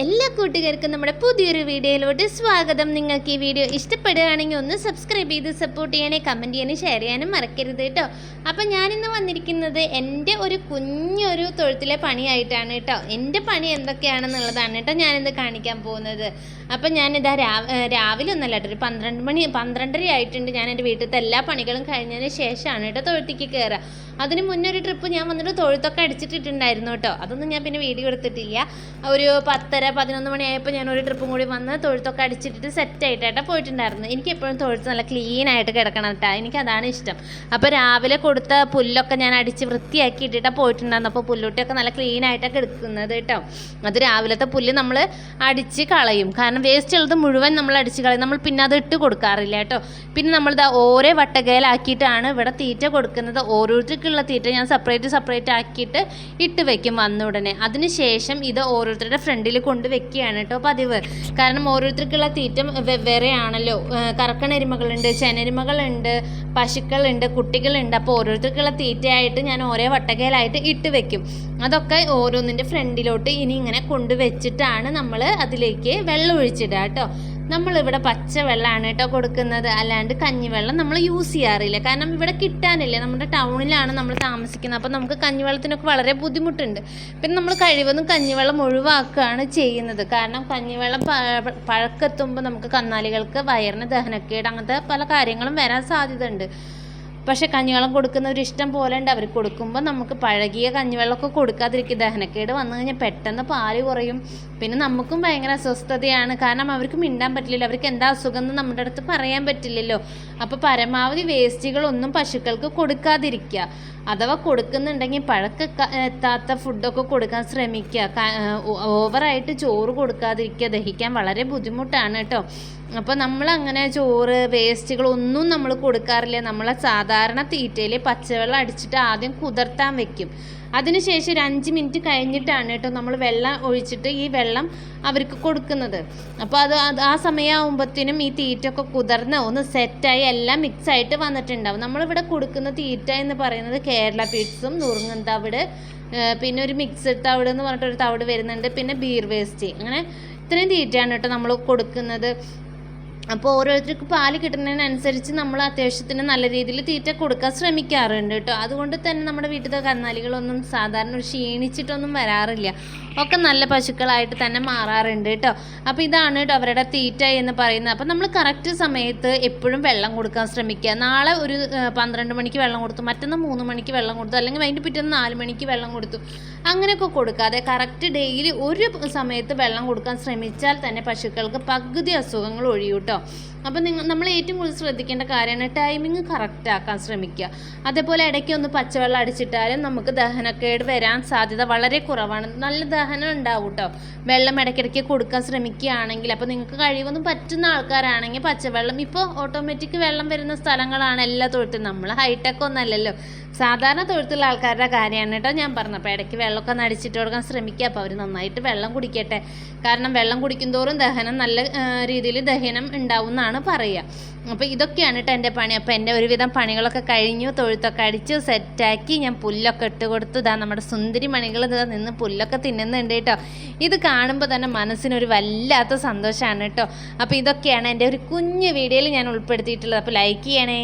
എല്ലാ കൂട്ടുകാർക്കും നമ്മുടെ പുതിയൊരു വീഡിയോയിലോട്ട് സ്വാഗതം. നിങ്ങൾക്ക് ഈ വീഡിയോ ഇഷ്ടപ്പെടുകയാണെങ്കിൽ ഒന്ന് സബ്സ്ക്രൈബ് ചെയ്ത് സപ്പോർട്ട് ചെയ്യണേ കമന്റ് ചെയ്യാനും ഷെയർ ചെയ്യാനും മറക്കരുത് കേട്ടോ. അപ്പം ഞാനിന്ന് വന്നിരിക്കുന്നത് എന്റെ ഒരു കുഞ്ഞൊരു തൊഴുത്തിലെ പണിയായിട്ടാണ് കേട്ടോ. എന്റെ പണി എന്തൊക്കെയാണെന്നുള്ളതാണ് കേട്ടോ ഞാനിന്ന് കാണിക്കാൻ പോകുന്നത്. അപ്പം ഞാനിതാ രാവിലെ ഒന്നല്ല കേട്ടോ ഒരു പന്ത്രണ്ട് മണി പന്ത്രണ്ടര ആയിട്ടുണ്ട്. ഞാൻ എന്റെ വീട്ടിലത്തെ എല്ലാ പണികളും കഴിഞ്ഞതിന് ശേഷമാണ് കേട്ടോ തൊഴുത്തേക്ക് കയറുക അതിന് മുന്നേ ഒരു ട്രിപ്പ് ഞാൻ വന്നിട്ട് തൊഴുത്തൊക്കെ അടിച്ചിട്ടിട്ടുണ്ടായിരുന്നു കേട്ടോ. അതൊന്നും ഞാൻ പിന്നെ വീഡിയോ എടുത്തിട്ടില്ല. ഒരു പത്തര പതിനൊന്ന് മണിയായപ്പോൾ ഞാൻ ഒരു ട്രിപ്പും കൂടി വന്ന് തൊഴുത്തൊക്കെ അടിച്ചിട്ടിട്ട് സെറ്റ് ആയിട്ടാണ് പോയിട്ടുണ്ടായിരുന്നു. എനിക്ക് എപ്പോഴും തൊഴുത്ത് നല്ല ക്ലീൻ ആയിട്ട് കിടക്കണം കേട്ടോ എനിക്ക് അതാണ് ഇഷ്ടം. അപ്പോൾ രാവിലെ കൊടുത്ത പുല്ലൊക്കെ ഞാൻ അടിച്ച് വൃത്തിയാക്കി ഇട്ടിട്ടാണ് പോയിട്ടുണ്ടായിരുന്നു. അപ്പോൾ പുല്ലുട്ടിയൊക്കെ നല്ല ക്ലീൻ ആയിട്ടൊക്കെ എടുക്കുന്നത് കേട്ടോ അത് രാവിലത്തെ പുല്ല് നമ്മൾ അടിച്ച് കളയും. കാരണം വേസ്റ്റ് ഉള്ളത് മുഴുവൻ നമ്മൾ അടിച്ച് കളയും. നമ്മൾ പിന്നെ അത് ഇട്ട് കൊടുക്കാറില്ല കേട്ടോ പിന്നെ നമ്മളിത് ഓരോ വട്ടകയിലാക്കിയിട്ടാണ് ഇവിടെ തീറ്റ കൊടുക്കുന്നത്. ഓരോരുത്തർക്കുള്ള തീറ്റ ഞാൻ സെപ്പറേറ്റ് സെപ്പറേറ്റ് ആക്കിയിട്ട് ഇട്ട് വെക്കും വന്ന ഉടനെ. അതിനുശേഷം ഇത് ഓരോരുത്തരുടെ ഫ്രണ്ടിൽ കൊണ്ട് വെക്കുകയാണ് കേട്ടോ പതിവ്. കാരണം ഓരോരുത്തർക്കുള്ള തീറ്റ വെവ്വേറെ ആണല്ലോ ചെനരുമകളുണ്ട് ചെനരിമകളുണ്ട് പശുക്കളുണ്ട് കുട്ടികളുണ്ട്. അപ്പോൾ ഓരോരുത്തർക്കുള്ള തീറ്റയായിട്ട് ഞാൻ ഓരോ വട്ടകയിലായിട്ട് ഇട്ട് വെക്കും. അതൊക്കെ ഓരോന്നിന്റെ ഫ്രണ്ടിലോട്ട് ഇനി ഇങ്ങനെ കൊണ്ടുവച്ചിട്ടാണ് നമ്മൾ അതിലേക്ക് വെള്ളം ഒഴിച്ചിടുക കേട്ടോ. നമ്മളിവിടെ പച്ച വെള്ളമാണ് കേട്ടോ കൊടുക്കുന്നത്. അല്ലാണ്ട് കഞ്ഞിവെള്ളം നമ്മൾ യൂസ് ചെയ്യാറില്ല. കാരണം ഇവിടെ കിട്ടാനില്ല. നമ്മുടെ ടൗണിലാണ് നമ്മൾ താമസിക്കുന്നത്. അപ്പോൾ നമുക്ക് കഞ്ഞിവെള്ളത്തിനൊക്കെ വളരെ ബുദ്ധിമുട്ടുണ്ട്. പിന്നെ നമ്മൾ കഴിവതും കഞ്ഞിവെള്ളം ഒഴിവാക്കുകയാണ് ചെയ്യുന്നത്. കാരണം കഞ്ഞിവെള്ളം പഴക്കെത്തുമ്പോൾ നമുക്ക് കന്നാലികൾക്ക് വയറിന് ദഹനക്കേട് അങ്ങനത്തെ പല കാര്യങ്ങളും വരാൻ സാധ്യതയുണ്ട്. പക്ഷേ കഞ്ഞിവെള്ളം കൊടുക്കുന്നവർ ഇഷ്ടം പോലെ ഉണ്ട്. അവർ കൊടുക്കുമ്പോൾ നമുക്ക് പഴകിയ കഞ്ഞിവെള്ളമൊക്കെ കൊടുക്കാതിരിക്കും. ദഹനക്കേട് വന്നു കഴിഞ്ഞാൽ പെട്ടെന്ന് പാൽ കുറയും. പിന്നെ നമുക്കും ഭയങ്കര അസ്വസ്ഥതയാണ്. കാരണം അവർക്ക് മിണ്ടാൻ പറ്റില്ലല്ലോ. അവർക്ക് എന്താ അസുഖം എന്ന് നമ്മുടെ അടുത്ത് പറയാൻ പറ്റില്ലല്ലോ. അപ്പോൾ പരമാവധി വേസ്റ്റുകളൊന്നും പശുക്കൾക്ക് കൊടുക്കാതിരിക്കുക. അഥവാ കൊടുക്കുന്നുണ്ടെങ്കിൽ പഴക്ക എത്താത്ത ഫുഡൊക്കെ കൊടുക്കാൻ ശ്രമിക്കുക ഓവറായിട്ട് ചോറ് കൊടുക്കാതിരിക്കുക ദഹിക്കാൻ വളരെ ബുദ്ധിമുട്ടാണ് കേട്ടോ അപ്പോൾ നമ്മൾ അങ്ങനെ ചോറ് വേസ്റ്റുകളൊന്നും നമ്മൾ കൊടുക്കാറില്ല. നമ്മളെ സാധാരണ തീറ്റയിൽ പച്ചവെള്ളം അടിച്ചിട്ട് ആദ്യം കുതിർത്താൻ വെക്കും. അതിനുശേഷം ഒരു അഞ്ച് മിനിറ്റ് കഴിഞ്ഞിട്ടാണ് കേട്ടോ നമ്മൾ വെള്ളം ഒഴിച്ചിട്ട് ഈ വെള്ളം അവർക്ക് കൊടുക്കുന്നത്. അപ്പോൾ അത് ആ സമയമാകുമ്പോഴത്തേനും ഈ തീറ്റയൊക്കെ കുതിർന്ന് ഒന്ന് സെറ്റായി എല്ലാം മിക്സ് ആയിട്ട് വന്നിട്ടുണ്ടാവും. നമ്മളിവിടെ കൊടുക്കുന്ന തീറ്റ എന്ന് പറയുന്നത് കേരള പീഡ്സും നുറുങ്ങൻ തവിട് പിന്നെ ഒരു മിക്സഡ് തവിട് എന്ന് പറഞ്ഞിട്ടൊരു തവിട് വരുന്നുണ്ട് പിന്നെ ബീർ വേസ്റ്റ്. അങ്ങനെ ഇത്രയും തീറ്റയാണ് കേട്ടോ നമ്മൾ കൊടുക്കുന്നത്. അപ്പോൾ ഓരോരുത്തർക്ക് പാൽ കിട്ടുന്നതിനനുസരിച്ച് നമ്മൾ അത്യാവശ്യത്തിന് നല്ല രീതിയിൽ തീറ്റ കൊടുക്കാൻ ശ്രമിക്കാറുണ്ട് കേട്ടോ. അതുകൊണ്ട് തന്നെ നമ്മുടെ വീട്ടിലത്തെ കന്നാലികളൊന്നും സാധാരണ ക്ഷീണിച്ചിട്ടൊന്നും വരാറില്ല. ഒക്കെ നല്ല പശുക്കളായിട്ട് തന്നെ മാറാറുണ്ട് കേട്ടോ. അപ്പോൾ ഇതാണ് കേട്ടോ അവരുടെ തീറ്റ എന്ന് പറയുന്നത്. അപ്പോൾ നമ്മൾ കറക്റ്റ് സമയത്ത് എപ്പോഴും വെള്ളം കൊടുക്കാൻ ശ്രമിക്കുക. നാളെ ഒരു പന്ത്രണ്ട് മണിക്ക് വെള്ളം കൊടുത്തു മറ്റൊന്ന് മൂന്ന് മണിക്ക് വെള്ളം കൊടുത്തു അല്ലെങ്കിൽ അതിന്റെ പിറ്റേന്ന് നാല് മണിക്ക് വെള്ളം കൊടുത്തു അങ്ങനെയൊക്കെ കൊടുക്കാതെ കറക്റ്റ് ഡെയിലി ഒരു സമയത്ത് വെള്ളം കൊടുക്കാൻ ശ്രമിച്ചാൽ തന്നെ പശുക്കൾക്ക് പകുതി അസുഖങ്ങൾ ഒഴിയും കേട്ടോ. അപ്പോൾ നിങ്ങൾ നമ്മൾ ഏറ്റവും കൂടുതൽ ശ്രദ്ധിക്കേണ്ട കാര്യമാണ് ടൈമിങ് കറക്റ്റ് ആക്കാൻ ശ്രമിക്കുക. അതേപോലെ ഇടയ്ക്ക് ഒന്ന് പച്ചവെള്ളം അടിച്ചിട്ടാലും നമുക്ക് ദഹനക്കേട് വരാൻ സാധ്യത വളരെ കുറവാണ്. നല്ല ദഹനം ഉണ്ടാവും കേട്ടോ. വെള്ളം ഇടയ്ക്കിടയ്ക്ക് കൊടുക്കാൻ ശ്രമിക്കുകയാണെങ്കിൽ അപ്പോൾ നിങ്ങൾക്ക് കഴിവൊന്നും പറ്റുന്ന ആൾക്കാരാണെങ്കിൽ പച്ചവെള്ളം ഇപ്പോൾ ഓട്ടോമാറ്റിക് വെള്ളം വരുന്ന സ്ഥലങ്ങളാണ് എല്ലാ തൊഴുത്തും. നമ്മൾ ഹൈടെക് ഒന്നല്ലല്ലോ. സാധാരണ തൊഴുത്തുള്ള ആൾക്കാരുടെ കാര്യമാണ് കേട്ടോ ഞാൻ പറഞ്ഞത്. അപ്പോൾ ഇടയ്ക്ക് വെള്ളമൊക്കെ ഒന്ന് അടിച്ചിട്ട് കൊടുക്കാൻ ശ്രമിക്കുക. അപ്പോൾ അവർ നന്നായിട്ട് വെള്ളം കുടിക്കട്ടെ. കാരണം വെള്ളം കുടിക്കുന്തോറും ദഹനം നല്ല രീതിയിൽ ദഹനം ഉണ്ടാവും എന്നാണ് പറയുക അപ്പോൾ ഇതൊക്കെയാണ് കേട്ടോ എന്റെ പണി. അപ്പോൾ എന്റെ ഒരുവിധം പണികളൊക്കെ കഴിഞ്ഞു തൊഴുത്തൊക്കെ അടിച്ചു സെറ്റാക്കി ഞാൻ പുല്ലൊക്കെ ഇട്ട് കൊടുത്തു. ഇതാ നമ്മുടെ സുന്ദരി മണികൾ ഇതാ നിന്ന് പുല്ലൊക്കെ തിന്നുന്നുണ്ട് കേട്ടോ ഇത് കാണുമ്പോൾ തന്നെ മനസ്സിനൊരു വല്ലാത്ത സന്തോഷമാണ് കേട്ടോ അപ്പോൾ ഇതൊക്കെയാണ് എന്റെ ഒരു കുഞ്ഞു വീഡിയോയിൽ ഞാൻ ഉൾപ്പെടുത്തിയിട്ടുള്ളത്. അപ്പോൾ ലൈക്ക് ചെയ്യണേ.